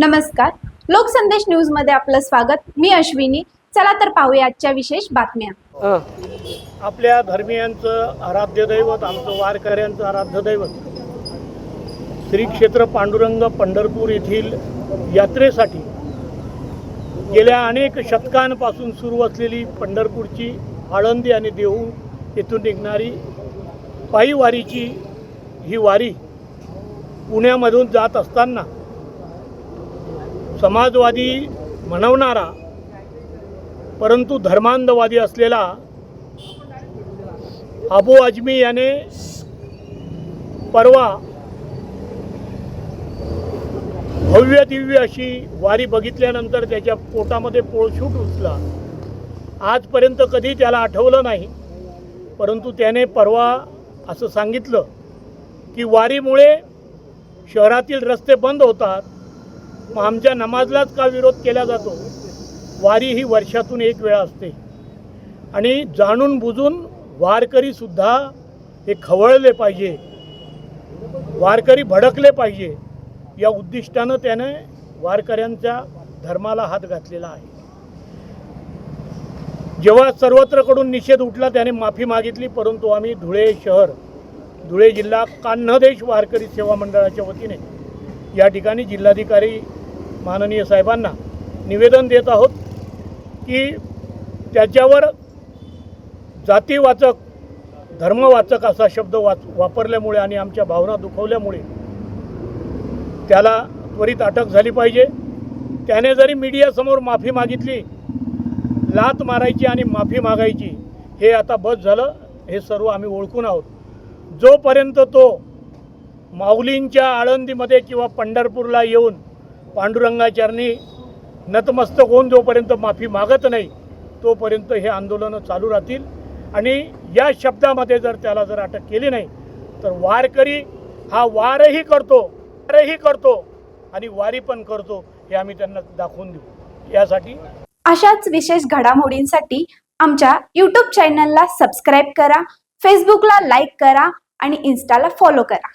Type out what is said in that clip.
नमस्कार. लोकसंदेश न्यूजमध्ये आपलं स्वागत. मी अश्विनी. चला तर पाहूया आजच्या विशेष बातम्या. आपल्या धर्मियांचं आराध्य दैवत आमचं वारकऱ्यांचं आराध्य दैवत. श्री क्षेत्र पांडुरंग पंढरपूर येथील यात्रेसाठी गेल्या अनेक शतकांपासून सुरू असलेली पंढरपूरची आळंदी आणि देहू येथून निघणारी पायी वारीची ही वारी पुण्यामधून जात असताना समाजवादी म्हणवणारा परंतु धर्मांधवादी असलेला अबू आजमी याने परवा भव्य दिव्य अशी वारी बघितल्यानंतर त्याच्या पोटामध्ये पोळशूट उचला. आजपर्यंत कधी त्याला आठवलं नाही परंतु त्याने परवा असं सांगितलं की वारीमुळे शहरातील रस्ते बंद होतात मग आमच्या नमाजलाच का विरोध केला जातो? वारी ही वर्षातून एक वेळा असते. आणि जाणून बुजून वारकरीसुद्धा हे खवळले पाहिजे. वारकरी भडकले पाहिजे. या उद्दिष्टानं त्याने वारकऱ्यांच्या धर्माला हात घातलेला आहे. जेव्हा सर्वत्रकडून निषेध उठला त्याने माफी मागितली परंतु आम्ही धुळे शहर धुळे जिल्हा कान्हदेश वारकरी सेवा मंडळाच्या वतीने या ठिकाणी जिल्हाधिकारी माननीय साहेबांना निवेदन देत आहोत की त्याच्यावर जातीवाचक धर्मवाचक असा शब्द वाच वापरल्यामुळे आणि आमच्या भावना दुखवल्यामुळे त्याला त्वरित अटक झाली पाहिजे. त्याने जरी मीडियासमोर माफी मागितली लात मारायची आणि माफी मागायची हे आता बस झालं हे सर्व आम्ही ओळखून आहोत. जोपर्यंत तो माऊलींच्या आळंदीमध्ये किंवा पंढरपूरला येऊन पांडुरंगाचरणी नतमस्तक होऊन जोपर्यंत माफी मागत नाही तोपर्यंत हे आंदोलनं चालू राहतील. आणि या शब्दामध्ये जर त्याला जर अटक केली नाही तर वारकरी हा वारही करतो वारही करतो आणि वारी पण करतो हे आम्ही त्यांना दाखवून देऊ. यासाठी अशाच विशेष घडामोडींसाठी आमच्या यूट्यूब चॅनलला सबस्क्राईब करा फेसबुकला लाईक करा आणि इन्स्टाला फॉलो करा.